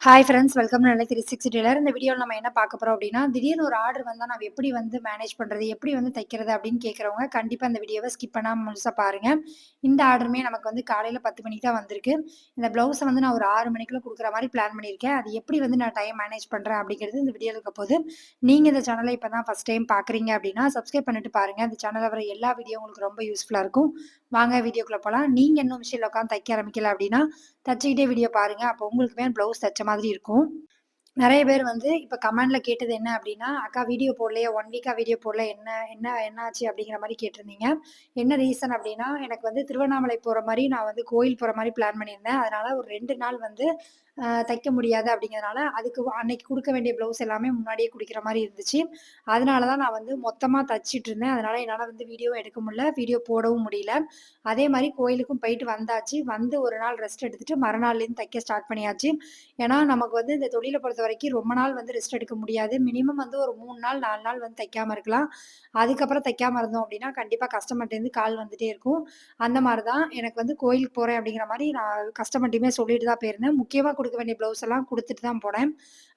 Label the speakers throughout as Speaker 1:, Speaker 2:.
Speaker 1: Hi friends welcome நல்ல three six tailor இந்த வீடியோவில் நம்ம என்ன பார்க்க போகிறோம் அப்படின்னா திடீர்னு ஒரு ஆர்டர் வந்தால் நான் எப்படி வந்து மேனேஜ் பண்ணுறது எப்படி வந்து தைக்கிறது அப்படின்னு கேட்குறவங்க கண்டிப்பாக இந்த வீடியோவை ஸ்கிப் பண்ணாமல் முழுசாக பாருங்கள் இந்த ஆர்டருமே நமக்கு வந்து காலையில் பத்து மணிக்கு தான் வந்திருக்கு. இந்த ப்ளவுஸை வந்து நான் ஒரு ஆறு மணிக்குள்ளே கொடுக்குற மாதிரி பிளான் பண்ணியிருக்கேன். அது எப்படி வந்து நான் டைம் மேனேஜ் பண்ணுறேன் அப்படிங்கிறது இந்த வீடியோவில் இருக்க போது நீங்கள் இந்த சேனலை இப்போ தான் ஃபஸ்ட் டைம் பார்க்குறீங்க அப்படின்னா சப்ஸ்கிரைப் பண்ணிட்டு பாருங்கள் இந்த சேனலில் வர எல்லா வீடியோ உங்களுக்கு ரொம்ப யூஸ்ஃபுல்லாக இருக்கும். வாங்க வீடியோக்குள்ளே போகலாம் நீங்கள் இன்னும் மிஷினில் உட்காந்து தைக்க ஆரம்பிக்கல அப்படின்னா தச்சுக்கிட்டே வீடியோ பாருங்கள் அப்போ உங்களுக்குமே ப்ளவுஸ் தைச்ச மாதிரி இருக்கும். நிறைய பேர் வந்து இப்போ கமெண்ட்ல கேட்டது என்ன அப்படின்னா அக்கா வீடியோ போடலையே? ஒன் வீக்காக வீடியோ போடல? என்ன என்ன என்னாச்சு? அப்படிங்கிற மாதிரி கேட்டிருந்தீங்க. என்ன ரீசன் அப்படின்னா எனக்கு வந்து திருவண்ணாமலை போகிற மாதிரி நான் வந்து கோயில் போகிற மாதிரி பிளான் பண்ணியிருந்தேன். அதனால ஒரு ரெண்டு நாள் வந்து தைக்க முடியாது அப்படிங்கிறதுனால அதுக்கு அன்னைக்கு கொடுக்க வேண்டிய ப்ளவுஸ் எல்லாமே முன்னாடியே கொடுக்குற மாதிரி இருந்துச்சு. அதனால தான் நான் வந்து மொத்தமாக தச்சிட்டு இருந்தேன். அதனால என்னால் வந்து வீடியோ எடுக்க முடியல வீடியோ போடவும் முடியல. அதே மாதிரி கோயிலுக்கும் போயிட்டு வந்தாச்சு. வந்து ஒரு நாள் ரெஸ்ட் எடுத்துட்டு மறுநாள்லேருந்து தைக்க ஸ்டார்ட் பண்ணியாச்சு. ஏன்னா நமக்கு வந்து இந்த தொழிலை பொறுத்த வரைக்கும் ரொம்ப நாள் வந்து ரெஸ்ட் எடுக்க முடியாது. மினிமம் வந்து ஒரு மூணு நாள் நாலு நாள் வந்து தைக்காமல் இருக்கலாம். அதுக்கப்புறம் தைக்காமல் இருந்தோம் அப்படின்னா கண்டிப்பாக கஸ்டமர்ட்டேருந்து கால் வந்துட்டே இருக்கும். அந்த மாதிரி தான் எனக்கு வந்து கோயிலுக்கு போகிறேன் அப்படிங்கிற மாதிரி நான் கஸ்டமர்ட்டையுமே சொல்லிட்டு தான் போயிருந்தேன். முக்கியமாக கொடுக்க வேண்டிய ப்ளவுஸ் எல்லாம் கொடுத்துட்டு தான் போனேன்.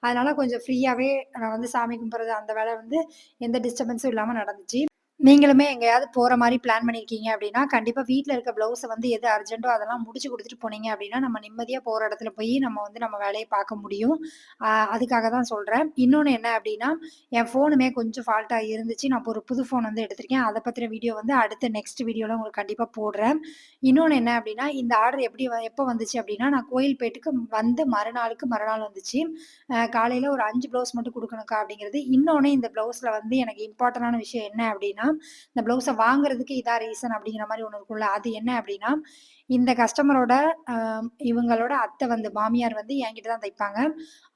Speaker 1: அதனால் கொஞ்சம் ஃப்ரீயாகவே நான் வந்து சாமி கும்பிட்றது அந்த வேலை வந்து எந்த டிஸ்டர்பன்ஸும் இல்லாமல் நடந்துச்சு. நீங்களுமே எங்கேயாவது போகிற மாதிரி பிளான் பண்ணியிருக்கீங்க அப்படின்னா கண்டிப்பாக வீட்டில் இருக்க ப்ளவுஸை வந்து எது அர்ஜென்ட்டோ அதெல்லாம் முடிச்சு கொடுத்துட்டு போனீங்க அப்படின்னா நம்ம நிம்மதியாக போகிற இடத்துல போய் நம்ம வந்து நம்ம வேலையை பார்க்க முடியும். அதுக்காக தான் சொல்கிறேன் இன்னொன்று என்ன அப்படின்னா என் ஃபோனுமே கொஞ்சம் ஃபால்ட்டாக இருந்துச்சு. நான் ஒரு புது ஃபோன் வந்து எடுத்திருக்கேன். அதை பற்றின வீடியோ வந்து அடுத்த நெக்ஸ்ட் வீடியோவில் உங்களுக்கு கண்டிப்பாக போடுறேன். இன்னொன்று என்ன அப்படின்னா இந்த ஆர்டர் எப்படி எப்போ வந்துச்சு அப்படின்னா நான் கோயில்பேட்டுக்கு வந்து மறுநாளுக்கு மறுநாள் வந்துச்சு. காலையில் ஒரு அஞ்சு ப்ளவுஸ் மட்டும் கொடுக்கணுக்கா அப்படிங்கிறது. இன்னொன்று இந்த ப்ளவுஸில் வந்து எனக்கு இம்பார்ட்டண்டான விஷயம் என்ன அப்படின்னா இந்த ப்ளவுஸை வாங்குறதுக்கு இதான் ரீசன் அப்படிங்கிற மாதிரி ஒன்று இருக்கும்ல. அது என்ன அப்படின்னா இந்த கஸ்டமரோட இவங்களோட அத்தை வந்து மாமியார் வந்து என்கிட்ட தான் தைப்பாங்க.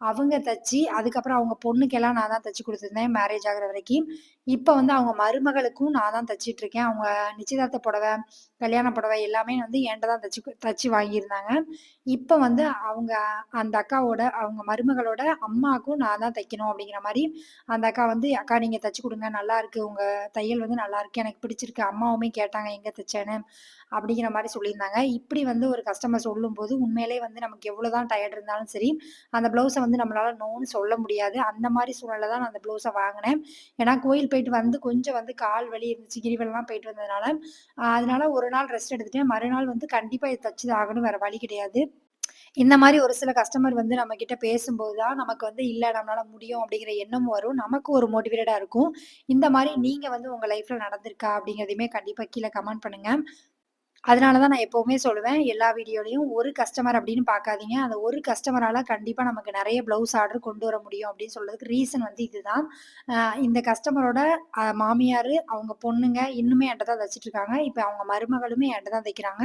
Speaker 1: அவங்க தச்சு அதுக்கப்புறம் அவங்க பொண்ணுக்கெல்லாம் நான் தான் தச்சு கொடுத்துருந்தேன் மேரேஜ் ஆகிற வரைக்கும். இப்போ வந்து அவங்க மருமகளுக்கும் நான் தான் தச்சிட்டு இருக்கேன். அவங்க நிச்சயதார்த்த புடவை கல்யாண புடவை எல்லாமே வந்து என்கிட்ட தான் தச்சு தச்சு வாங்கியிருந்தாங்க. இப்போ வந்து அவங்க அந்த அக்காவோட அவங்க மருமகளோட அம்மாவுக்கும் நான் தான் தைக்கணும் அப்படிங்கிற மாதிரி அந்த அக்கா வந்து அக்கா நீங்கள் தச்சு கொடுங்க நல்லா இருக்கு. உங்கள் தையல் வந்து நல்லா இருக்கு. எனக்கு பிடிச்சிருக்கு. அம்மாவுமே கேட்டாங்க எங்கே தைச்சேன்னு. அப்படிங்கிற மாதிரி சொல்லியிருந்தாங்க. இப்படி வந்து ஒரு கஸ்டமர் சொல்லும்போது உண்மையிலே வந்து நமக்கு எவ்வளோதான் டயர்ட் இருந்தாலும் சரி அந்த ப்ளவுஸை வந்து நம்மளால நோன்னு சொல்ல முடியாது. அந்த மாதிரி சூழ்நிலை தான் நான் அந்த ப்ளவுஸை வாங்கினேன். ஏன்னா கோயில் போயிட்டு வந்து கொஞ்சம் வந்து கால் வலி இருந்துச்சு கிரிவெல்லாம் போயிட்டு வந்ததுனால அதனால ஒரு நாள் ரெஸ்ட் எடுத்துட்டேன். மறுநாள் வந்து கண்டிப்பாக இது தச்சு ஆகணும் வேற வழி கிடையாது. இந்த மாதிரி ஒரு சில கஸ்டமர் வந்து நம்ம கிட்ட பேசும்போது தான் நமக்கு வந்து இல்லை நம்மளால முடியும் அப்படிங்கிற எண்ணம் வரும். நமக்கு ஒரு மோட்டிவேட்டடா இருக்கும். இந்த மாதிரி நீங்க வந்து உங்க லைஃப்ல நடந்திருக்கா அப்படிங்கிறதையுமே கண்டிப்பா கீழே கமெண்ட் பண்ணுங்க. அதனால தான் நான் எப்போவுமே சொல்லுவேன், எல்லா வீடியோலையும் ஒரு கஸ்டமர் அப்படின்னு பார்க்காதீங்க. அந்த ஒரு கஸ்டமரால் கண்டிப்பாக நமக்கு நிறைய ப்ளவுஸ் ஆர்டர் கொண்டு வர முடியும் அப்படின்னு சொல்கிறதுக்கு ரீசன் வந்து இதுதான். இந்த கஸ்டமரோட மாமியார் அவங்க பொண்ணுங்க இன்னுமே என்கிட்ட தான் தச்சுட்டுருக்காங்க. இப்போ அவங்க மருமகளுமே என்கிட்ட தான் தைக்கிறாங்க.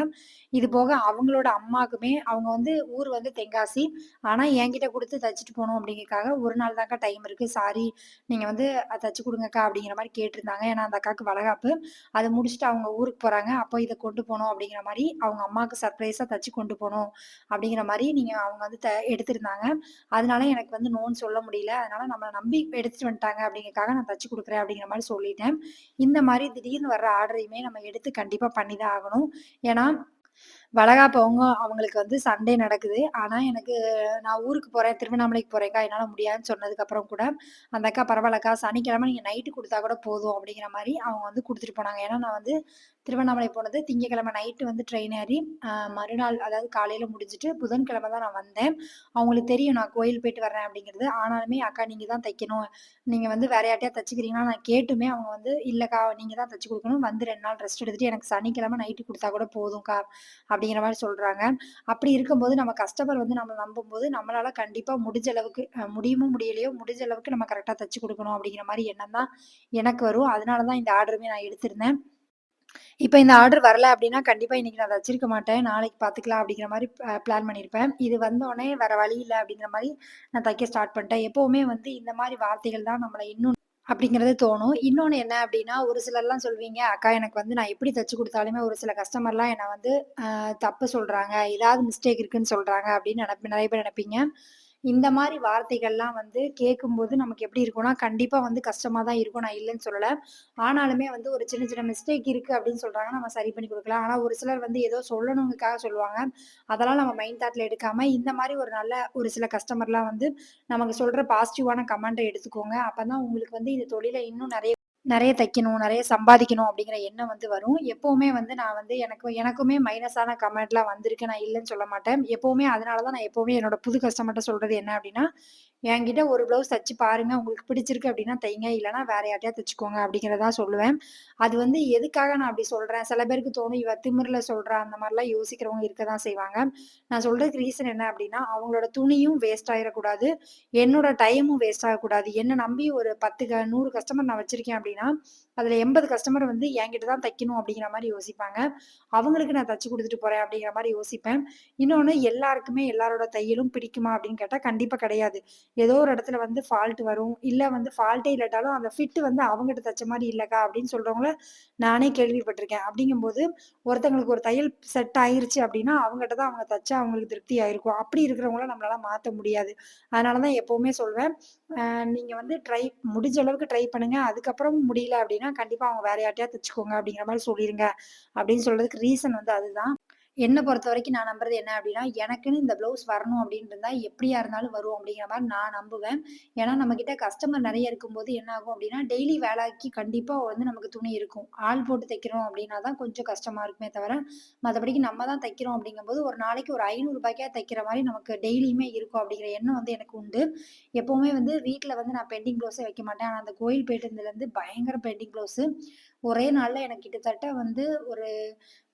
Speaker 1: இது போக அவங்களோட அம்மாக்குமே அவங்க வந்து ஊர் வந்து தென்காசி. ஆனால் என்கிட்ட கொடுத்து தச்சுட்டு போகணும் அப்படிங்கிறதுக்காக, "ஒரு நாள் தான்க்கா டைம் இருக்கு. சாரி நீங்கள் வந்து அத தச்சு கொடுங்கக்கா அப்படிங்கிற மாதிரி கேட்டிருந்தாங்க. ஏன்னா அந்த அக்காவுக்கு வளகாப்பு. அதை முடிச்சுட்டு அவங்க ஊருக்கு போகிறாங்க அப்போ இதை கொண்டு போகணும் போகணும் அப்படிங்கிற மாதிரி அவங்க அம்மாவுக்கு சர்ப்ரைஸாக தச்சு கொண்டு போகணும் அப்படிங்கிற மாதிரி நீங்கள் அவங்க வந்து த எடுத்திருந்தாங்க அதனால எனக்கு வந்து நோன்னு சொல்ல முடியல அதனால நம்மளை நம்பி எடுத்துட்டு வந்துட்டாங்க அப்படிங்கிறக்காக நான் தச்சு கொடுக்குறேன் அப்படிங்கிற மாதிரி சொல்லிட்டேன் இந்த மாதிரி திடீர்னு வர்ற ஆர்டரையுமே நம்ம எடுத்து கண்டிப்பாக பண்ணி தான் ஆகணும் ஏன்னா வளகாப்பவங்க அவங்களுக்கு வந்து சண்டே நடக்குது. ஆனால் எனக்கு நான் ஊருக்கு போகிறேன் திருவண்ணாமலைக்கு போகிறேக்கா என்னால் முடியாதுன்னு சொன்னதுக்கப்புறம் கூட, அந்த அக்கா பரவாயில்லக்கா, சனிக்கிழமை நீங்கள் நைட்டு கொடுத்தா கூட போதும் அப்படிங்கிற மாதிரி அவங்க வந்து கொடுத்துட்டு போனாங்க. ஏன்னா, நான் வந்து திருவண்ணாமலை போனது திங்கக்கிழமை நைட்டு வந்து ட்ரெயின் ஏறி, மறுநாள் அதாவது காலையில் முடிஞ்சுட்டு புதன்கிழமை தான் நான் வந்தேன். அவங்களுக்கு தெரியும் நான் கோயில் போயிட்டு வரேன் அப்படிங்கிறது. ஆனாலுமே, "அக்கா நீங்கள் தான் தைக்கணும். நீங்கள் வந்து வேற யார்ட்டையா தைச்சிக்கிறீங்கன்னா நான் கேட்டுமே அவங்க வந்து, இல்லைக்கா நீங்கள் தான் தைச்சி கொடுக்கணும் வந்து ரெண்டு நாள் ரெஸ்ட் எடுத்துட்டு எனக்கு சனிக்கிழமை நைட்டு கொடுத்தா கூட போதும்க்கா." அப்படிங்கிற மாதிரி சொல்கிறாங்க அப்படி இருக்கும்போது நம்ம கஸ்டமர் வந்து நம்ம நம்பும்போது, நம்மளால் கண்டிப்பாக முடிஞ்ச அளவுக்கு முடியுமோ முடியலையோ, முடிஞ்ச அளவுக்கு நம்ம கரெக்டாக தைச்சி கொடுக்கணும் அப்படிங்கிற மாதிரி எண்ணம் தான் எனக்கு வரும். அதனால தான் இந்த ஆர்டருமே நான் எடுத்திருந்தேன். இப்போ இந்த ஆர்டர் வரல அப்படின்னா, கண்டிப்பாக இன்றைக்கி நான் அதை வச்சிருக்க மாட்டேன். நாளைக்கு பார்த்துக்கலாம் அப்படிங்கிற மாதிரி பிளான் பண்ணியிருப்பேன். இது வந்தோடனே வேறு வழி இல்லை அப்படிங்கிற மாதிரி நான் தைக்க ஸ்டார்ட் பண்ணிட்டேன். எப்போவுமே வந்து இந்த மாதிரி வார்த்தைகள் தான் நம்மளை இன்னும் அப்படிங்கிறது தோணும். இன்னொன்று என்ன அப்படின்னா ஒரு சிலர்லாம் சொல்வீங்க, "அக்கா எனக்கு வந்து நான் எப்படி தச்சு கொடுத்தாலுமே ஒரு சில கஸ்டமர்லாம் என்னை வந்து தப்பு சொல்கிறாங்க ஏதாவது மிஸ்டேக் இருக்குன்னு சொல்கிறாங்க அப்படின்னு நெனப் நிறைய பேர் நினைப்பீங்க இந்த மாதிரி வார்த்தைகள்லாம் வந்து கேட்கும்போது நமக்கு எப்படி இருக்கும்னா, கண்டிப்பா வந்து கஷ்டமா தான் இருக்கும். நான் இல்லைன்னு சொல்லல. ஆனாலுமே வந்து ஒரு சின்ன சின்ன மிஸ்டேக் இருக்கு அப்படின்னு சொல்கிறாங்க நம்ம சரி பண்ணி கொடுக்கலாம் ஆனா ஒரு சிலர் வந்து ஏதோ சொல்லணுங்கக்காக சொல்லுவாங்க. அதெல்லாம் நம்ம மைண்ட் தாட்ல எடுக்காம, இந்த மாதிரி ஒரு நல்ல ஒரு சில கஸ்டமர்லாம் வந்து நமக்கு சொல்ற பாசிட்டிவான கமெண்ட்டை எடுத்துக்கோங்க. அப்பதான் உங்களுக்கு வந்து இந்த தொழில இன்னும் நிறைய நிறைய தைக்கணும், நிறைய சம்பாதிக்கணும் அப்படிங்கிற எண்ணம் வந்து வரும். எப்பவுமே வந்து நான் வந்து எனக்கு எனக்குமே மைனஸான கமெண்ட்லாம் வந்திருக்கு. நான் இல்லைன்னு சொல்ல மாட்டேன். எப்பவுமே அதனால தான் நான் எப்பவுமே என்னோட புது கஸ்டமர்கிட்ட சொல்றது என்ன அப்படின்னா, என்கிட்ட ஒரு ப்ளவுஸ் தச்சு பாருங்க. உங்களுக்கு பிடிச்சிருக்கு அப்படின்னா தைங்க. இல்லைன்னா வேற யார்ட்டையா தைச்சுக்கோங்க அப்படிங்கிறதா சொல்லுவேன். அது வந்து எதுக்காக நான் அப்படி சொல்றேன்? சில பேருக்கு தோணும், இவ திமிரில் சொல்றா அந்த மாதிரிலாம் யோசிக்கிறவங்க இருக்க தான் செய்வாங்க. நான் சொல்றதுக்கு ரீசன் என்ன அப்படின்னா, அவங்களோட துணியும் வேஸ்ட் ஆகிடக்கூடாது என்னோட டைமும் வேஸ்ட் ஆகக்கூடாது. என்ன நம்பி ஒரு 10 க நூறு கஸ்டமர் நான் வச்சிருக்கேன் அப்படின்னா, அதுல 80 கஸ்டமர் வந்து என்கிட்ட தான் தைக்கணும் அப்படிங்கிற மாதிரி யோசிப்பாங்க. அவங்களுக்கு நான் தச்சு கொடுத்துட்டு போறேன் அப்படிங்கிற மாதிரி யோசிப்பேன். இன்னொன்று எல்லாருக்குமே எல்லாரோட தையலும் பிடிக்குமா அப்படின்னு கேட்டால் கண்டிப்பாக கிடையாது. ஏதோ ஒரு இடத்துல வந்து ஃபால்ட் வரும். இல்லை வந்து ஃபால்ட்டே இல்லாட்டாலும் அந்த ஃபிட் வந்து அவங்ககிட்ட தச்ச மாதிரி இல்லைக்கா அப்படின்னு சொல்றவங்கள நானே கேள்விப்பட்டிருக்கேன் அப்படிங்கும்போது ஒருத்தங்களுக்கு ஒரு தையல் செட் ஆயிருச்சு அப்படின்னா, அவங்ககிட்ட தான் அவங்க தச்சா அவங்களுக்கு திருப்தி ஆயிருக்கும். அப்படி இருக்கிறவங்கள நம்மளால மாற்ற முடியாது. அதனால தான் எப்பவுமே சொல்வேன், நீங்கள் வந்து ட்ரை முடிஞ்ச அளவுக்கு ட்ரை பண்ணுங்க. அதுக்கப்புறம் முடியல அப்படின்னா, கண்டிப்பாக அவங்க வேற யார்ட்டையா தச்சுக்கோங்க அப்படிங்கிற மாதிரி சொல்லிடுங்க அப்படின்னு சொல்றதுக்கு ரீசன் வந்து அதுதான். என்னை பொறுத்த வரைக்கும் நான் நம்புறது என்ன அப்படின்னா எனக்குன்னு இந்த ப்ளவுஸ் வரணும் அப்படின்னு இருந்தா, எப்படியா இருந்தாலும் வரும் அப்படிங்கிற மாதிரி நான் நம்புவேன். ஏன்னா, நம்மக்கிட்ட கஸ்டமர் நிறைய இருக்கும்போது என்ன ஆகும் அப்படின்னா டெய்லி வேலைக்கு கண்டிப்பா வந்து நமக்கு துணி இருக்கும். ஆள் போட்டு தைக்கிறோம் அப்படின்னா தான் கொஞ்சம் கஷ்டமா இருக்குமே தவிர, மற்றபடிக்கு நம்ம தான் தைக்கிறோம் அப்படிங்கும்போது ஒரு நாளைக்கு ஒரு ரூ. 500 தைக்கிற மாதிரி நமக்கு டெய்லியுமே இருக்கும் அப்படிங்கிற எண்ணம் வந்து எனக்கு உண்டு. எப்பவுமே வந்து வீட்டில் வந்து நான் பெண்டிங் ப்ளவுஸே வைக்க மாட்டேன். ஆனா, அந்த கோயில் போயிட்டு வந்ததுலேருந்து பயங்கர பெண்டிங் ப்ளவுஸு. ஒரே நாள்ல எனக்கு கிட்டத்தட்ட வந்து ஒரு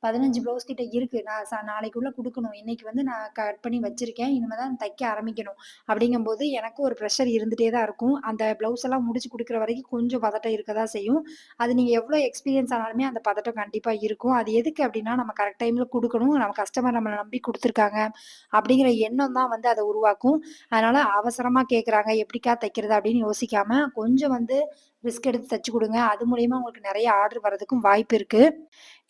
Speaker 1: 15 ப்ளவுஸ் கிட்ட இருக்கு. நான் சா நாளைக்குள்ள கொடுக்கணும் இன்னைக்கு வந்து நான் கட் பண்ணி வச்சிருக்கேன். இனிமே தான் தைக்க ஆரம்பிக்கணும். அப்படிங்கும்போது எனக்கும் ஒரு ப்ரெஷர் இருந்துட்டே தான் இருக்கும். அந்த ப்ளவுஸ் எல்லாம் முடிச்சு கொடுக்குற வரைக்கும் கொஞ்சம் பதட்டம் இருக்க தான் செய்யும். அது நீங்க எவ்வளோ எக்ஸ்பீரியன்ஸ் ஆனாலுமே அந்த பதட்டம் கண்டிப்பா இருக்கும். அது எதுக்கு அப்படின்னா, நம்ம கரெக்ட் டைம்ல கொடுக்கணும் நம்ம கஸ்டமர் நம்மளை நம்பி கொடுத்துருக்காங்க அப்படிங்கிற எண்ணம் தான் வந்து அதை உருவாக்கும். அதனால அவசரமா கேட்குறாங்க, எப்படிக்கா தைக்கிறது அப்படின்னு யோசிக்காம, கொஞ்சம் வந்து ரிஸ்க் எடுத்து தச்சு கொடுங்க. அது மூலயமா உங்களுக்கு நிறைய ஆர்டர் வரதுக்கும் வாய்ப்பு இருக்குது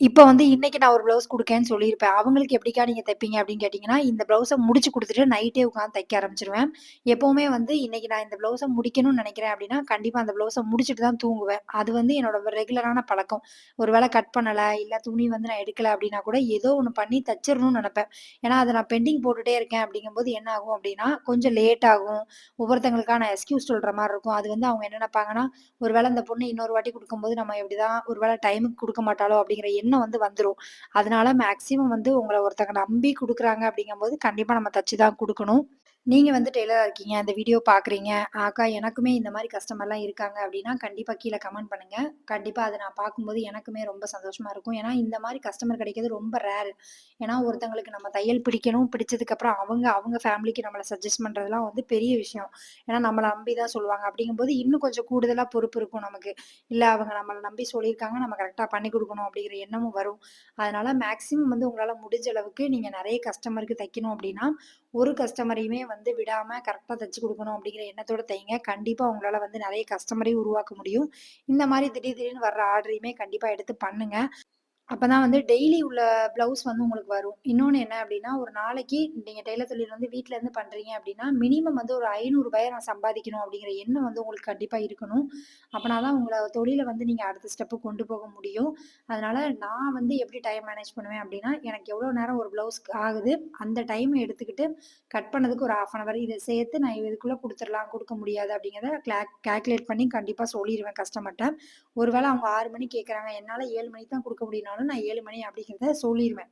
Speaker 1: இப்போ வந்து இன்னைக்கு நான் ஒரு ப்ளவுஸ் கொடுக்கேன்னு சொல்லியிருப்பேன். அவங்களுக்கு எப்படிக்கா நீங்கள் தைப்பீங்க அப்படின்னு கேட்டிங்கன்னா இந்த ப்ளவுஸை முடிச்சு கொடுத்துட்டு நைட்டே உட்காந்து தைக்க ஆரம்பிச்சிருவேன் எப்போவுமே வந்து இன்னைக்கு நான் இந்த ப்ளவுஸை முடிக்கணும்னு நினைக்கிறேன் அப்படின்னா, கண்டிப்பாக அந்த ப்ளவுஸை முடிச்சுட்டு தான் தூங்குவேன். அது வந்து என்னோட ரெகுலரான பழக்கம். ஒரு வேளை கட் பண்ணலை இல்லை துணி வந்து நான் எடுக்கல அப்படின்னா கூட ஏதோ ஒன்று பண்ணி தச்சிடணும்னு நினைப்பேன் ஏன்னா, அதை நான் பெண்டிங் போட்டுட்டே இருக்கேன் அப்படிங்கும்போது என்ன ஆகும் அப்படின்னா, கொஞ்சம் லேட் ஆகும். ஒவ்வொருத்தங்களுக்கான எக்ஸ்கியூஸ் சொல்கிற மாதிரி இருக்கும். அது வந்து அவங்க என்ன நினைப்பாங்கன்னா ஒரு வேளை அந்த பொண்ணு இன்னொரு வாட்டி கொடுக்கும்போது நம்ம எப்படி தான் ஒரு வேளை டைமுக்கு கொடுக்க மாட்டாளோ அப்படிங்கிற எண்ணம் வந்து வந்துரும். அதனால மேக்ஸிமம் வந்து உங்களை ஒருத்தங்க நம்பி கொடுக்குறாங்க அப்படிங்கும்போது, கண்டிப்பா நம்ம தச்சு தான் கொடுக்கணும் நீங்கள் வந்து டெய்லராக இருக்கீங்க. இந்த வீடியோ பார்க்குறீங்க. அக்கா எனக்குமே இந்த மாதிரி கஸ்டமர்லாம் இருக்காங்க அப்படின்னா, கண்டிப்பாக கீழே கமெண்ட் பண்ணுங்க. கண்டிப்பாக அதை நான் பார்க்கும்போது எனக்குமே ரொம்ப சந்தோஷமாக இருக்கும். ஏன்னா, இந்த மாதிரி கஸ்டமர் கிடைக்கிறது ரொம்ப ரேர். ஏன்னா, ஒருத்தங்களுக்கு நம்ம தையல் பிடிக்கணும். பிடிச்சதுக்கப்புறம் அவங்க அவங்க ஃபேமிலிக்கு நம்மளை சஜெஸ்ட் பண்ணுறதுலாம் வந்து பெரிய விஷயம். ஏன்னா, நம்மளை நம்பி தான் சொல்லுவாங்க. அப்படிங்கும்போது இன்னும் கொஞ்சம் கூடுதலாக பொறுப்பு இருக்கும் நமக்கு. இல்லை அவங்க நம்மளை நம்பி சொல்லியிருக்காங்க. நம்ம கரெக்டாக பண்ணி கொடுக்கணும் அப்படிங்கிற எண்ணமும் வரும். அதனால மேக்ஸிமம் வந்து உங்களால் முடிஞ்ச அளவுக்கு நீங்கள் நிறைய கஸ்டமருக்கு தைக்கணும் அப்படின்னா, ஒரு கஸ்டமரையுமே வந்து வந்து விடாம கரெக்டாக தைச்சு குடுக்கணும் அப்படிங்கிற எண்ணத்தோட தைங்க. கண்டிப்பா உங்களால வந்து நிறைய கஸ்டமரையும் உருவாக்க முடியும். இந்த மாதிரி திடீர் திடீர்னு வர்ற ஆர்டரையுமே கண்டிப்பா எடுத்து பண்ணுங்க. அப்பதான் வந்து டெய்லி உள்ள ப்ளவுஸ் வந்து உங்களுக்கு வரும். இன்னொன்னு என்ன அப்படின்னா ஒரு நாளைக்கு நீங்க டெய்லர் தொழில் வந்து வீட்ல இருந்து பண்றீங்க அப்படின்னா மினிமம் வந்து ஒரு ஐநூறுபாயை நான் சம்பாதிக்கணும் அப்படிங்கிற எண்ணம் வந்து உங்களுக்கு கண்டிப்பா இருக்கணும். அப்போனா தான் உங்களை தொழில வந்து நீங்க அடுத்த ஸ்டெப்பு கொண்டு போக முடியும். அதனால நான் வந்து எப்படி டைம் மேனேஜ் பண்ணுவேன் அப்படின்னா எனக்கு எவ்வளோ நேரம் ஒரு பிளவுஸ் ஆகுது, அந்த டைம் எடுத்துக்கிட்டு கட் பண்ணதுக்கு ஒரு 1/2 அன் அவர் இதை சேர்த்து நான் இதுக்குள்ள கொடுத்துடலாம் கொடுக்க முடியாது அப்படிங்கிறத கிளாக் கேல்குலேட் பண்ணி கண்டிப்பா சொல்லிடுவேன் கஸ்டமர்கிட்ட ஒருவேளை அவங்க ஆறு மணிக்கு கேட்குறாங்க, என்னால ஏழு மணிக்கு தான் கொடுக்க முடியும்னாலும், நான் ஏழு மணி அப்படிங்கிறத சொல்லிடுவேன்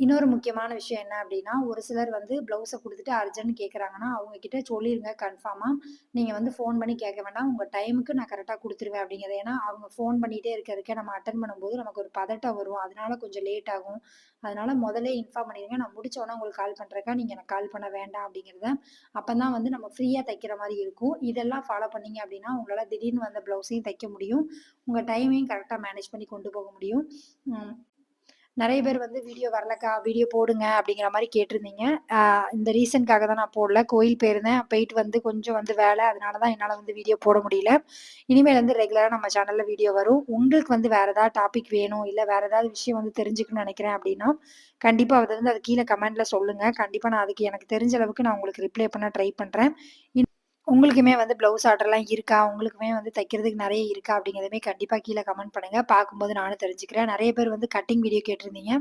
Speaker 1: இன்னொரு முக்கியமான விஷயம் என்ன அப்படின்னா ஒரு சிலர் வந்து ப்ளவுஸை கொடுத்துட்டு அர்ஜென்ட் கேட்குறாங்கன்னா, அவங்க கிட்ட சொல்லிருங்க கன்ஃபார்மாக நீங்கள் வந்து ஃபோன் பண்ணி கேட்க வேண்டாம். உங்கள் டைமுக்கு நான் கரெக்டாக கொடுத்துருவேன் அப்படிங்கிறது ஏன்னா, அவங்க ஃபோன் பண்ணிகிட்டே இருக்கிறதுக்கே நம்ம அட்டன் பண்ணும்போது நமக்கு ஒரு பதட்டம் வரும். அதனால கொஞ்சம் லேட் ஆகும். அதனால முதல்லே இன்ஃபார்ம் பண்ணிடுங்க நான் முடிச்ச உங்களுக்கு கால் பண்ணுறக்கா நீங்கள் எனக்கு கால் பண்ண வேண்டாம் அப்படிங்கிறத அப்போ தான் வந்து நம்ம ஃப்ரீயாக தைக்கிற மாதிரி இருக்கும். இதெல்லாம் ஃபாலோ பண்ணீங்க அப்படின்னா உங்களால் திடீர்னு வந்த ப்ளவுஸையும் தைக்க முடியும். உங்கள் டைமையும் கரெக்டாக மேனேஜ் பண்ணி கொண்டு போக முடியும். நிறைய பேர் வந்து வீடியோ வரலக்கா, வீடியோ போடுங்க அப்படிங்கிற மாதிரி கேட்டிருந்தீங்க. இந்த ரீசன்ட்காக தான் நான் போடல. கோயில் போயிருந்தேன். போயிட்டு வந்து கொஞ்சம் வந்து வேலை. அதனால தான் என்னால் வந்து வீடியோ போட முடியல. இனிமேல் வந்து ரெகுலராக நம்ம சேனலில் வீடியோ வரும். உங்களுக்கு வந்து வேறு ஏதாவது டாபிக் வேணும், இல்லை வேறு ஏதாவது விஷயம் வந்து தெரிஞ்சுக்கணும்னு நினைக்கிறேன் அப்படின்னா, கண்டிப்பாக அதை வந்து அது கீழே கமெண்ட்டில் சொல்லுங்கள் கண்டிப்பாக நான் அதுக்கு எனக்கு தெரிஞ்ச அளவுக்கு நான் உங்களுக்கு ரிப்ளை பண்ண ட்ரை பண்ணுறேன் உங்களுக்குமே வந்து ப்ளவுஸ் ஆர்டர்லாம் இருக்கா? உங்களுக்குமே வந்து தைக்கிறதுக்கு நிறைய இருக்கா? அப்படிங்கிறதுமே கண்டிப்பாக கீழே கமெண்ட் பண்ணுங்கள் பார்க்கும்போது நானும் தெரிஞ்சுக்கிறேன். நிறைய பேர் வந்து கட்டிங் வீடியோ கேட்டிருந்தீங்க.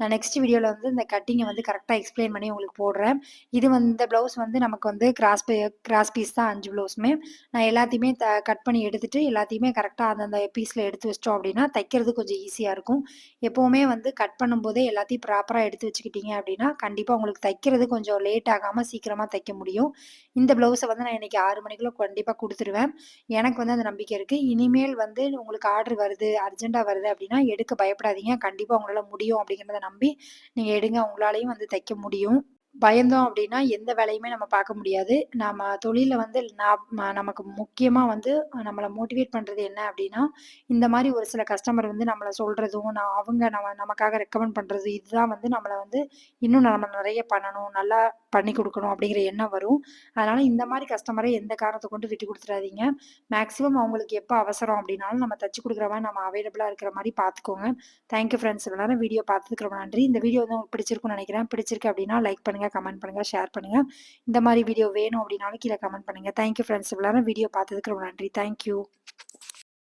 Speaker 1: நான் நெக்ஸ்ட் வீடியோவில் வந்து இந்த கட்டிங்கை வந்து கரெக்டாக எக்ஸ்ப்ளைன் பண்ணி உங்களுக்கு போடுறேன். இது வந்து இந்த ப்ளவுஸ் வந்து நமக்கு வந்து கிராஸ் பே கிராஸ் பீஸ் தான் அஞ்சு ப்ளவுஸுமே. நான் எல்லாத்தையுமே த கட் பண்ணி எடுத்துகிட்டு எல்லாத்தையுமே கரெக்டாக அந்தந்த பீஸில் எடுத்து வச்சிட்டோம் அப்படின்னா, தைக்கிறது கொஞ்சம் ஈஸியாக இருக்கும். எப்போவுமே வந்து கட் பண்ணும்போதே எல்லாத்தையும் ப்ராப்பராக எடுத்து வச்சுக்கிட்டீங்க அப்படின்னா, கண்டிப்பாக உங்களுக்கு தைக்கிறது கொஞ்சம் லேட் ஆகாமல் சீக்கிரமாக தைக்க முடியும். இந்த ப்ளவுஸை வந்து நான் நாளைக்கு ஆறு மணிக்குள்ள கண்டிப்பாக கொடுத்துருவேன் எனக்கு வந்து அந்த நம்பிக்கை இருக்குது இனிமேல் வந்து உங்களுக்கு ஆர்டர் வருது, அர்ஜென்ட்டாக வருது அப்படின்னா, எடுக்க பயப்படாதீங்க. கண்டிப்பாக உங்களால் முடியும் அப்படிங்கிறத நம்பி நீங்கள் எடுங்க. உங்களாலையும் வந்து தைக்க முடியும். பயந்தோம் அப்படின்னா, எந்த வேலையுமே நம்ம பார்க்க முடியாது. நம்ம தொழில வந்து நான் நமக்கு முக்கியமா வந்து நம்மளை மோட்டிவேட் பண்றது என்ன அப்படின்னா, இந்த மாதிரி ஒரு சில கஸ்டமர் வந்து நம்மளை சொல்றதும், நான் அவங்க நம்ம நமக்காக ரெக்கமெண்ட் பண்றது, இதுதான் வந்து நம்மளை வந்து இன்னும் நம்ம நிறைய பண்ணணும், நல்லா பண்ணி கொடுக்கணும் அப்படிங்கிற எண்ணம் வரும். அதனால இந்த மாதிரி கஸ்டமரை எந்த காரணத்தை கொண்டு விட்டு கொடுத்துடாதீங்க மேக்ஸிமம் அவங்களுக்கு எப்போ அவசரம் அப்படின்னாலும் நம்ம தச்சு கொடுக்குற மாதிரி நம்ம அவைலபிளா இருக்கிற மாதிரி பார்த்துக்கோங்க. Thank you friends. எல்லாரும் வீடியோ பார்த்துக்கிறோம் நன்றி. இந்த வீடியோ வந்து உங்களுக்கு பிடிச்சிருக்கும்னு நினைக்கிறேன் பிடிச்சிருக்கு அப்படின்னா லைக் பண்ணுங்கள் கமெண்ட் பண்ணுங்க, ஷேர் பண்ணுங்க. இந்த மாதிரி வீடியோ வேணும் அப்படின்னாலும் கீழ கமெண்ட் பண்ணுங்க. Thank you friends. இவ்வளோ வீடியோ பார்த்ததுக்கு ரொம்ப நன்றி. Thank you.